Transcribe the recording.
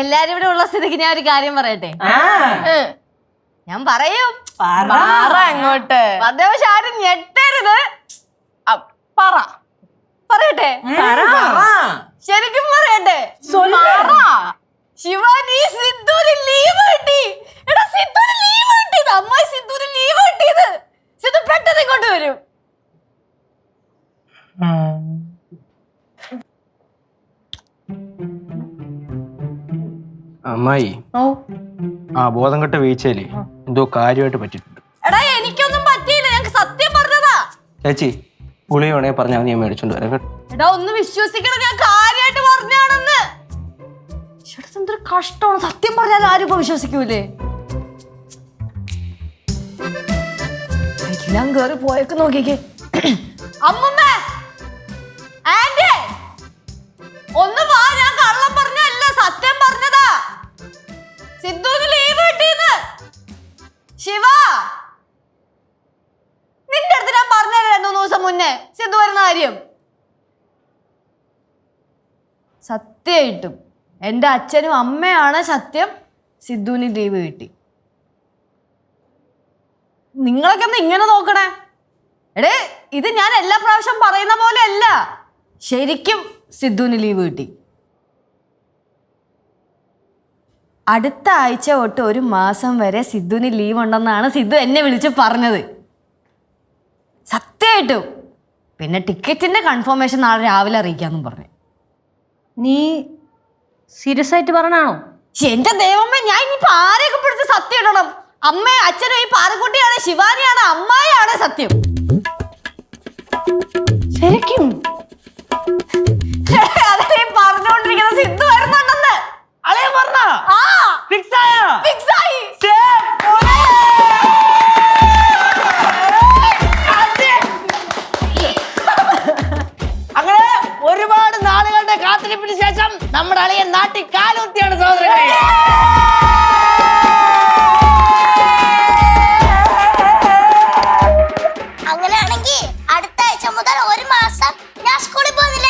എല്ലാരും ഇവിടെ ഉള്ള സ്ഥിതിക്ക് ഞാൻ ഒരു കാര്യം പറയട്ടെ? ആ. ഞാൻ പറയും. പറ. അങ്ങോട്ട്. അത്യാവശ്യം ആരും ഞെട്ടരുത്. അ, പറ. പറയട്ടെ? പറ. ശരിക്കും പറയട്ടെ? പറ. ശിവാനി സിദ്ധൂര് ലീവ് കിട്ടി. എടാ സിദ്ധുന് ലീവ് കിട്ടിയത് അമ്മായി സിദ്ധൂര് ലീവ് കിട്ടിയത്. സിദ്ധു പെട്ടെന്ന് ഇങ്ങോട്ട് വരും. അമ്മായി ഓ ആ ബോധം കെട്ട വീഴ്ചയിൽ എന്തോ കാര്യമായിട്ട് പറ്റിട്ടുണ്ട് എടാ എനിക്കൊന്നും പറ്റിയില്ല. ഞങ്ങൾക്ക് സത്യം പറഞ്ഞതാ. ചേച്ചി ഗുളിക വേണേ പറഞ്ഞാൽ ഞാൻ മേടിച്ചോണ്ട് വരാം കേട്ടോ. എടാ ഒന്ന് വിശ്വസിക്കണം. ഞാൻ കാര്യമായിട്ട് പറഞ്ഞാണെന്ന് ചേട്ടാ എന്തൊരു കഷ്ടമാണ്. സത്യം പറഞ്ഞാൽ ആരും ഇപ്പൊ വിശ്വസിക്കൂലേ? എല്ലാം കേറി പോയൊക്കെ നോക്കിക്കേ. അമ്മമ്മ ശിവ! നിന്റെ അടുത്ത് ഞാൻ പറഞ്ഞത് രണ്ടു ദിവസം മുന്നേ? സിദ്ധു വരുന്ന കാര്യം. സത്യമായിട്ടും. എന്റെ അച്ഛനും അമ്മയാണ് സത്യം. സിദ്ധുവിന് ലീവ് കിട്ടി നിങ്ങളൊക്കെ ഒന്ന് ഇങ്ങനെ നോക്കണേ. എടേ ഇത് ഞാൻ എല്ലാ പ്രാവശ്യം പറയുന്ന പോലെ അല്ല ശരിക്കും സിദ്ധുവിന് ലീവ് കിട്ടി അടുത്ത ആഴ്ച തൊട്ട് ഒരു മാസം വരെ സിദ്ധുവിന് ലീവ് ഉണ്ടെന്നാണ് സിദ്ധു എന്നെ വിളിച്ച് പറഞ്ഞത്. സത്യമായിട്ടും. പിന്നെ ടിക്കറ്റിന്റെ കൺഫർമേഷൻ നാളെ രാവിലെ അറിയിക്കാന്നും പറഞ്ഞു. നീ സീരിയസ് ആയിട്ട് പറഞ്ഞാണോ? എന്റെ ദൈവമേ ഞാൻ ഇനിയിപ്പോ ആരെയൊക്കെ പിടിച്ച് സത്യം ഇടണം? അമ്മ അച്ഛനും ഈ പാറക്കുട്ടിയാണ് ശിവാനിയാണ് അമ്മായിയാണ് സത്യം. കാത്തിരിപ്പിന് ശേഷം നമ്മുടെ അളിയൻ നാട്ടിൽ കാലുത്തിയാണ് സഹോദരങ്ങളെ അങ്ങനെയാണെങ്കിൽ അടുത്ത ആഴ്ച മുതൽ ഒരു മാസം ഞാൻ സ്കൂളിൽ പോകുന്നില്ല